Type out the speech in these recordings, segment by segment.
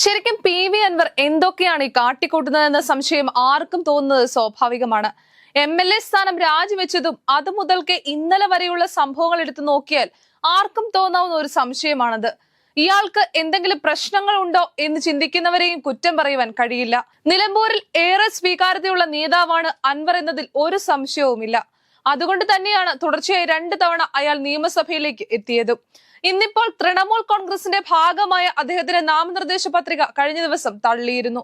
ശരിക്കും P V Anwar എന്തൊക്കെയാണ് ഈ കാട്ടിക്കൂട്ടുന്നതെന്ന സംശയം ആർക്കും തോന്നുന്നത് സ്വാഭാവികമാണ്. എം എൽ എ സ്ഥാനം രാജിവെച്ചതും അത് മുതൽക്ക് ഇന്നലെ വരെയുള്ള സംഭവങ്ങൾ എടുത്തു നോക്കിയാൽ ആർക്കും തോന്നാവുന്ന ഒരു സംശയമാണത്. ഇയാൾക്ക് എന്തെങ്കിലും പ്രശ്നങ്ങൾ ഉണ്ടോ എന്ന് ചിന്തിക്കുന്നവരെയും കുറ്റം പറയുവാൻ കഴിയില്ല. നിലമ്പൂരിൽ ഏറെ സ്വീകാര്യതയുള്ള നേതാവാണ് അൻവർ എന്നതിൽ ഒരു സംശയവുമില്ല. അതുകൊണ്ട് തന്നെയാണ് തുടർച്ചയായി രണ്ട് തവണ അയാൾ നിയമസഭയിലേക്ക് എത്തിയത്. ഇന്നിപ്പോൾ തൃണമൂൽ കോൺഗ്രസിന്റെ ഭാഗമായ അദ്ദേഹത്തിന്റെ നാമനിർദ്ദേശ പത്രിക കഴിഞ്ഞ ദിവസം തള്ളിയിരുന്നു.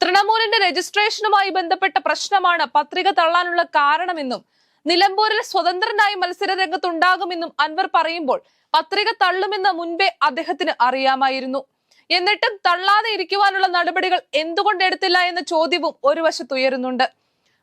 തൃണമൂലിന്റെ രജിസ്ട്രേഷനുമായി ബന്ധപ്പെട്ട പ്രശ്നമാണ് പത്രിക തള്ളാനുള്ള കാരണമെന്നും നിലമ്പൂരിൽ സ്വതന്ത്രനായി മത്സര രംഗത്തുണ്ടാകുമെന്നും അൻവർ പറയുമ്പോൾ പത്രിക തള്ളുമെന്ന് മുൻപേ അദ്ദേഹത്തിന് അറിയാമായിരുന്നു. എന്നിട്ടും തള്ളാതെ ഇരിക്കുവാനുള്ള നടപടികൾ എന്തുകൊണ്ട് എടുത്തില്ല എന്ന ചോദ്യവും ഒരു വശത്തുയരുന്നുണ്ട്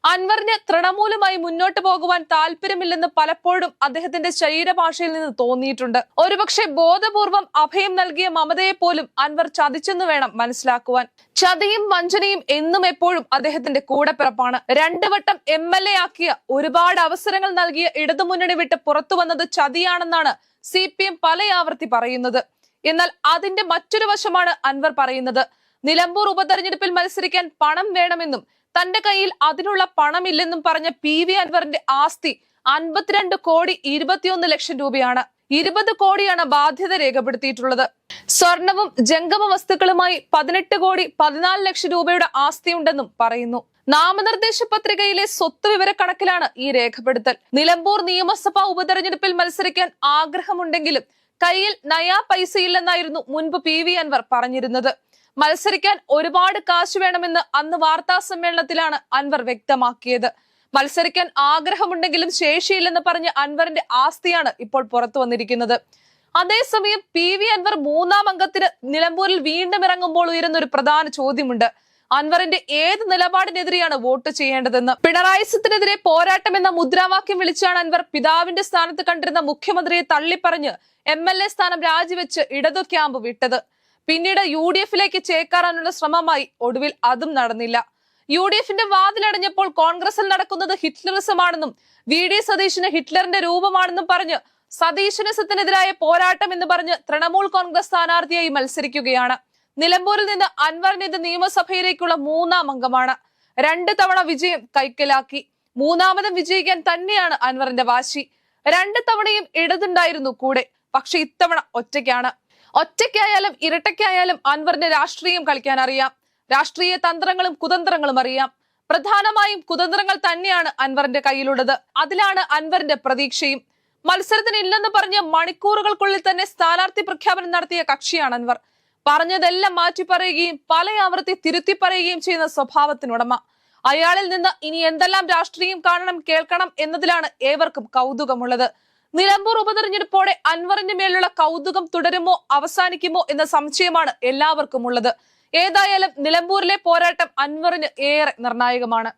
അൻവറിന് തൃണമൂലുമായി മുന്നോട്ട് പോകുവാൻ താല്പര്യമില്ലെന്ന് പലപ്പോഴും അദ്ദേഹത്തിന്റെ ശരീരഭാഷയിൽ നിന്ന് തോന്നിയിട്ടുണ്ട്. ഒരുപക്ഷെ ബോധപൂർവം അഭയം നൽകിയ മമതയെ പോലും അൻവർ ചതിച്ചെന്ന് വേണം മനസ്സിലാക്കുവാൻ. ചതിയും വഞ്ചനയും എന്നും എപ്പോഴും അദ്ദേഹത്തിന്റെ കൂടെപ്പിറപ്പാണ്. രണ്ടു വട്ടം എം എൽ എ ആക്കിയ ഒരുപാട് അവസരങ്ങൾ നൽകിയ ഇടതുമുന്നണി വിട്ട് പുറത്തു വന്നത് ചതിയാണെന്നാണ് സി പി എം പലയാവർത്തി പറയുന്നത്. എന്നാൽ അതിന്റെ മറ്റൊരു വശമാണ് അൻവർ പറയുന്നത്. നിലമ്പൂർ ഉപതെരഞ്ഞെടുപ്പിൽ മത്സരിക്കാൻ പണം വേണമെന്നും തന്റെ കയ്യിൽ അതിനുള്ള പണമില്ലെന്നും പറഞ്ഞ പി വി അൻവറിന്റെ ആസ്തി അൻപത്തിരണ്ട് കോടി ഇരുപത്തിയൊന്ന് ലക്ഷം രൂപയാണ്. ഇരുപത് കോടിയാണ് ബാധ്യത രേഖപ്പെടുത്തിയിട്ടുള്ളത്. സ്വർണവും ജംഗമ വസ്തുക്കളുമായി പതിനെട്ട് കോടി പതിനാല് ലക്ഷം രൂപയുടെ ആസ്തിയുണ്ടെന്നും പറയുന്നു. നാമനിർദ്ദേശ പത്രികയിലെ സ്വത്ത് വിവരക്കണക്കിലാണ് ഈ രേഖപ്പെടുത്തൽ. നിലമ്പൂർ നിയമസഭാ ഉപതെരഞ്ഞെടുപ്പിൽ മത്സരിക്കാൻ ആഗ്രഹമുണ്ടെങ്കിലും കയ്യിൽ നയാ പൈസയില്ലെന്നായിരുന്നു മുൻപ് പി വി അൻവർ പറഞ്ഞിരുന്നത്. മത്സരിക്കാൻ ഒരുപാട് കാശ് വേണമെന്ന് അന്ന് വാർത്താ സമ്മേളനത്തിലാണ് അൻവർ വ്യക്തമാക്കിയത്. മത്സരിക്കാൻ ആഗ്രഹമുണ്ടെങ്കിലും ശേഷിയില്ലെന്ന് പറഞ്ഞ് അൻവറിന്റെ ആസ്തിയാണ് ഇപ്പോൾ പുറത്തു വന്നിരിക്കുന്നത്. അതേസമയം പി വി അൻവർ മൂന്നാം അംഗത്തിന് നിലമ്പൂരിൽ വീണ്ടും ഇറങ്ങുമ്പോൾ ഉയരുന്ന ഒരു പ്രധാന ചോദ്യമുണ്ട്. അൻവറിന്റെ ഏത് നിലപാടിനെതിരെയാണ് വോട്ട് ചെയ്യേണ്ടതെന്ന്? പിണറായി സത്തിനെതിരെ പോരാട്ടം എന്ന മുദ്രാവാക്യം വിളിച്ചാണ് അൻവർ പിതാവിന്റെ സ്ഥാനത്ത് കണ്ടിരുന്ന മുഖ്യമന്ത്രിയെ തള്ളിപ്പറഞ്ഞ് എം എൽ എ സ്ഥാനം രാജിവെച്ച് ഇടതു ക്യാമ്പ് വിട്ടത്. പിന്നീട് യു ഡി എഫിലേക്ക് ചേക്കാറാനുള്ള ശ്രമമായി. ഒടുവിൽ അതും നടന്നില്ല. യു ഡി എഫിന്റെ വാതിലടഞ്ഞപ്പോൾ കോൺഗ്രസിൽ നടക്കുന്നത് ഹിറ്റ്ലറിസമാണെന്നും വി ഡി സതീശന് ഹിറ്റ്ലറിന്റെ രൂപമാണെന്നും പറഞ്ഞ് സതീശനിസത്തിനെതിരായ പോരാട്ടം എന്ന് പറഞ്ഞ് തൃണമൂൽ കോൺഗ്രസ് സ്ഥാനാർത്ഥിയായി മത്സരിക്കുകയാണ്. നിലമ്പൂരിൽ നിന്ന് അൻവറിന് ഇത് നിയമസഭയിലേക്കുള്ള മൂന്നാം അംഗമാണ്. രണ്ട് തവണ വിജയം കൈക്കലാക്കി. മൂന്നാമതും വിജയിക്കാൻ തന്നെയാണ് അൻവറിന്റെ വാശി. രണ്ട് തവണയും ഇടതുണ്ടായിരുന്നു കൂടെ പക്ഷെ ഇത്തവണ ഒറ്റയ്ക്കാണ്. ഒറ്റയ്ക്കായാലും ഇരട്ടയ്ക്കായാലും അൻവറിന് രാഷ്ട്രീയം കളിക്കാൻ അറിയാം. രാഷ്ട്രീയ തന്ത്രങ്ങളും കുതന്ത്രങ്ങളും അറിയാം. പ്രധാനമായും കുതന്ത്രങ്ങൾ തന്നെയാണ് അൻവറിന്റെ കയ്യിലുള്ളത്. അതിലാണ് അൻവറിന്റെ പ്രതീക്ഷയും. മത്സരത്തിന് ഇല്ലെന്ന് പറഞ്ഞ് മണിക്കൂറുകൾക്കുള്ളിൽ തന്നെ സ്ഥാനാർത്ഥി പ്രഖ്യാപനം നടത്തിയ കക്ഷിയാണ് അൻവർ. പറഞ്ഞതെല്ലാം മാറ്റി പറയുകയും പല ആവർത്തി തിരുത്തി പറയുകയും ചെയ്യുന്ന സ്വഭാവത്തിനുടമ. അയാളിൽ നിന്ന് ഇനി എന്തെല്ലാം രാഷ്ട്രീയം കാണണം കേൾക്കണം എന്നതിലാണ് ഏവർക്കും കൗതുകമുള്ളത്. നിലമ്പൂർ ഉപതെരഞ്ഞെടുപ്പോടെ അൻവറിന്റെ മേലുള്ള കൗതുകം തുടരുമോ അവസാനിക്കുമോ എന്ന സംശയമാണ് എല്ലാവർക്കും ഉള്ളത് ഏതായാലും നിലമ്പൂരിലെ പോരാട്ടം അൻവറിന് ഏറെ നിർണായകമാണ്.